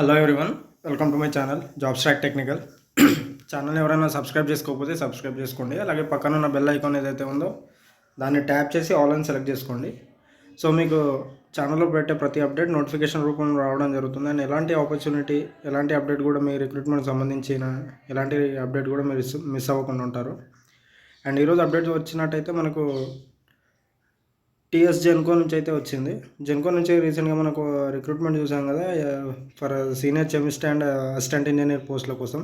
Hello everyone welcome to my channel job track technical channel ఎవరైనా subscribe చేసుకోకపోతే subscribe చేసుకోండి. అలాగే పక్కన ఉన్న బెల్ ఐకాన్ ఏదైతే ఉందో దాన్ని ట్యాప్ చేసి ఆల్ అని సెలెక్ట్ చేసుకోండి. సో మీకు ఛానల్లో పెట్టే ప్రతి అప్డేట్ నోటిఫికేషన్ రూపంలో రావడం జరుగుతుంది. అండ్ ఎలాంటి ఆపర్చునిటీ ఎలాంటి అప్డేట్ కూడా మీ రిక్రూట్మెంట్ సంబంధించిన ఎలాంటి అప్డేట్ కూడా మీరు మిస్ అవ్వకుండా ఉంటారు. అండ్ ఈరోజు అప్డేట్ వచ్చినట్టయితే మనకు టీఎస్ జెన్కో నుంచి అయితే వచ్చింది. జెన్కో నుంచి రీసెంట్గా మనకు రిక్రూట్మెంట్ చూసాం కదా for senior chemist and assistant engineer పోస్టుల కోసం.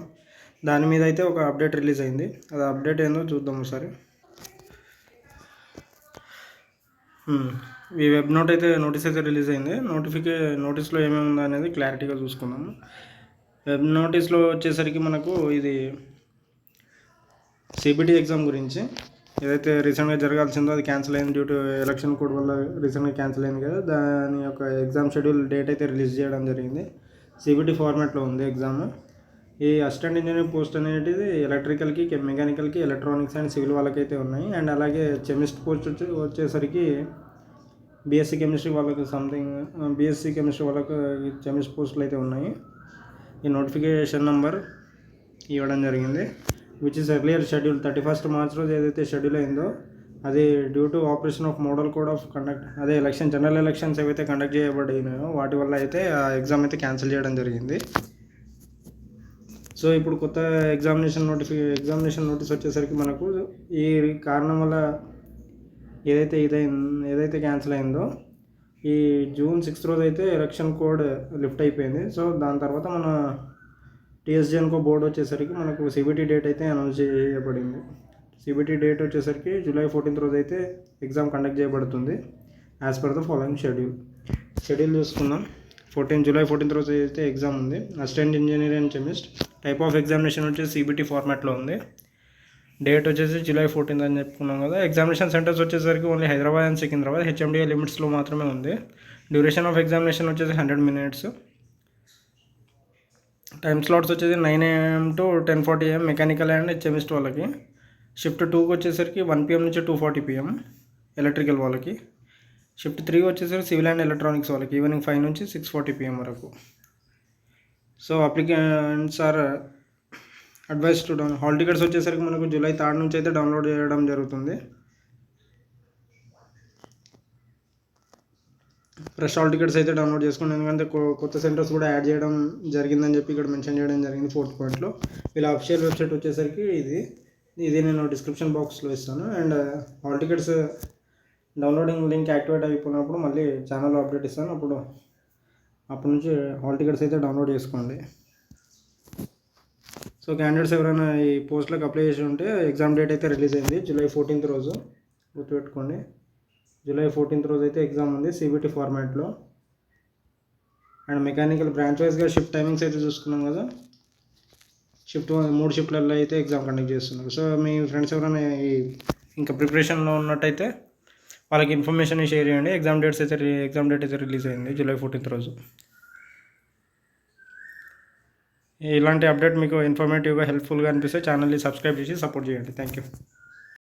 దాని మీద అయితే ఒక అప్డేట్ రిలీజ్ అయింది. అది అప్డేట్ ఏందో చూద్దాం ఒకసారి. ఈ వెబ్ నోట్ అయితే నోటీస్ అయితే రిలీజ్ అయింది. నోటిఫికే నోటీస్లో ఏమేమి ఉందో అనేది క్లారిటీగా చూసుకుందాము వెబ్ నోటీస్లో వచ్చేసరికి మనకు ఇది సిబిటి ఎగ్జామ్ గురించి ఏదైతే రీసెంట్గా జరగాల్సిందో అది క్యాన్సిల్ అయింది డ్యూ టు ఎలక్షన్ కోడ్ వల్ల రీసెంట్గా క్యాన్సిల్ అయింది కదా దాని యొక్క ఎగ్జామ్ షెడ్యూల్ డేట్ అయితే రిలీజ్ చేయడం జరిగింది. సిబిటీ ఫార్మాట్లో ఉంది ఎగ్జామ్ ఈ అసిస్టెంట్ ఇంజనీర్ పోస్ట్ అనేది ఎలక్ట్రికల్కి మెకానికల్కి ఎలక్ట్రానిక్స్ అండ్ సివిల్ వాళ్ళకైతే ఉన్నాయి. అండ్ అలాగే కెమిస్ట్ పోస్ట్ వచ్చి వచ్చేసరికి బీఎస్సీ కెమిస్ట్రీ వాళ్ళకి సంథింగ్ బీఎస్సీ కెమిస్ట్రీ వాళ్ళకి కెమిస్ట్ పోస్టులు అయితే ఉన్నాయి. ఈ నోటిఫికేషన్ నెంబర్ ఇవ్వడం జరిగింది. Which is earlier schedule thirty first March రోజు ఏదైతే షెడ్యూల్ అయిందో అది due to operation of model code of conduct అదే ఎలక్షన్ జనరల్ ఎలక్షన్స్ ఏవైతే కండక్ట్ చేయబడినాయో వాటి వల్ల అయితే ఆ ఎగ్జామ్ అయితే క్యాన్సిల్ చేయడం జరిగింది. సో ఇప్పుడు కొత్త ఎగ్జామినేషన్ నోటిఫి ఎగ్జామినేషన్ నోటీస్ వచ్చేసరికి మనకు ఈ కారణం వల్ల ఏదైతే ఇదైంది ఏదైతే క్యాన్సిల్ అయిందో ఈ జూన్ సిక్స్త్ రోజు అయితే ఎలక్షన్ కోడ్ లిఫ్ట్ అయిపోయింది. సో దాని తర్వాత మన టీఎస్జీఎన్కో బోర్డు వచ్చేసరికి మనకు సిబిటీ డేట్ అయితే అనౌన్స్ చేయబడింది. సిబిటీ డేట్ వచ్చేసరికి జూలై ఫోర్టీన్త్ రోజు అయితే ఎగ్జామ్ కండక్ట్ చేయబడుతుంది as per the following schedule schedule చూసుకుందాం. ఫోర్టీన్ జూలై ఫోర్టీన్త్ రోజు అయితే ఎగ్జామ్ ఉంది. Assistant engineer and chemist type of examination వచ్చేసి సిబిటీ ఫార్మాట్లో ఉంది. డేట్ వచ్చేసి జూలై ఫోర్టీన్త్ అని చెప్పుకున్నాం కదా. ఎగ్జామినేషన్ సెంటర్స్ వచ్చేసరికి only Hyderabad and Secunderabad HMDA లిమిట్స్లో మాత్రమే ఉంది. డ్యూరేషన్ ఆఫ్ ఎగ్జామినేషన్ వచ్చేసి హండ్రెడ్ మినిట్స్ టైం స్లాట్స్ వచ్చేసి nine AM to ten forty AM mechanical and chemist వాళ్ళకి. షిఫ్ట్ టూకి వచ్చేసరికి వన్ పిఎం నుంచి టూ ఫార్టీ పిఎం ఎలక్ట్రికల్ వాళ్ళకి. షిఫ్ట్ త్రీ వచ్చేసరికి సివిల్ అండ్ ఎలక్ట్రానిక్స్ వాళ్ళకి. ఈవినింగ్ ఫైవ్ నుంచి సిక్స్ ఫార్టీ పిఎం వరకు. So applicants are advise to down hall tickets వచ్చేసరికి మనకు జూలై థర్డ్ నుంచి అయితే డౌన్లోడ్ చేయడం జరుగుతుంది. ఫ్రెష్ హాల్ టికెట్స్ అయితే డౌన్లోడ్ చేసుకోండి ఎందుకంటే కొత్త సెంటర్స్ కూడా యాడ్ చేయడం జరిగిందని చెప్పి ఇక్కడ మెన్షన్ చేయడం జరిగింది ఫోర్త్ పాయింట్లో. వీళ్ళ అఫిషియల్ వెబ్సైట్ వచ్చేసరికి ఇది. ఇది నేను డిస్క్రిప్షన్ బాక్స్లో ఇస్తాను. And hall tickets downloading link activate అయిపోయినప్పుడు మళ్ళీ ఛానల్లో అప్డేట్ ఇస్తాను. అప్పుడు అప్పటి నుంచి హాల్ టికెట్స్ అయితే డౌన్లోడ్ చేసుకోండి. సో క్యాండిడేట్స్ ఎవరైనా ఈ పోస్ట్లకు అప్లై చేసి ఉంటే ఎగ్జామ్ డేట్ అయితే రిలీజ్ అయింది జూలై ఫోర్టీన్త్ రోజు గుర్తుపెట్టుకోండి. జూలై ఫోర్టీన్త్ రోజు అయితే ఎగ్జామ్ ఉంది సిబిటీ ఫార్మాట్లో. అండ్ మెకానికల్ బ్రాంచ్ వైజ్గా షిఫ్ట్ టైమింగ్స్ అయితే చూసుకున్నాం కదా. షిఫ్ట్ మూడు షిఫ్ట్లలో అయితే ఎగ్జామ్ కండక్ట్ చేస్తున్నారు. సో మీ ఫ్రెండ్స్ ఎవరైనా ఇంకా ప్రిపరేషన్లో ఉన్నట్టయితే వాళ్ళకి ఇన్ఫర్మేషన్ షేర్ చేయండి. ఎగ్జామ్ డేట్స్ అయితే ఎగ్జామ్ డేట్ అయితే రిలీజ్ అయింది జూలై ఫోర్టీన్త్ రోజు. ఇలాంటి అప్డేట్ మీకు ఇన్ఫర్మేటివ్గా హెల్ప్ఫుల్గా అనిపిస్తే ఛానల్ని సబ్స్క్రైబ్ చేసి సపోర్ట్ చేయండి. Thank you.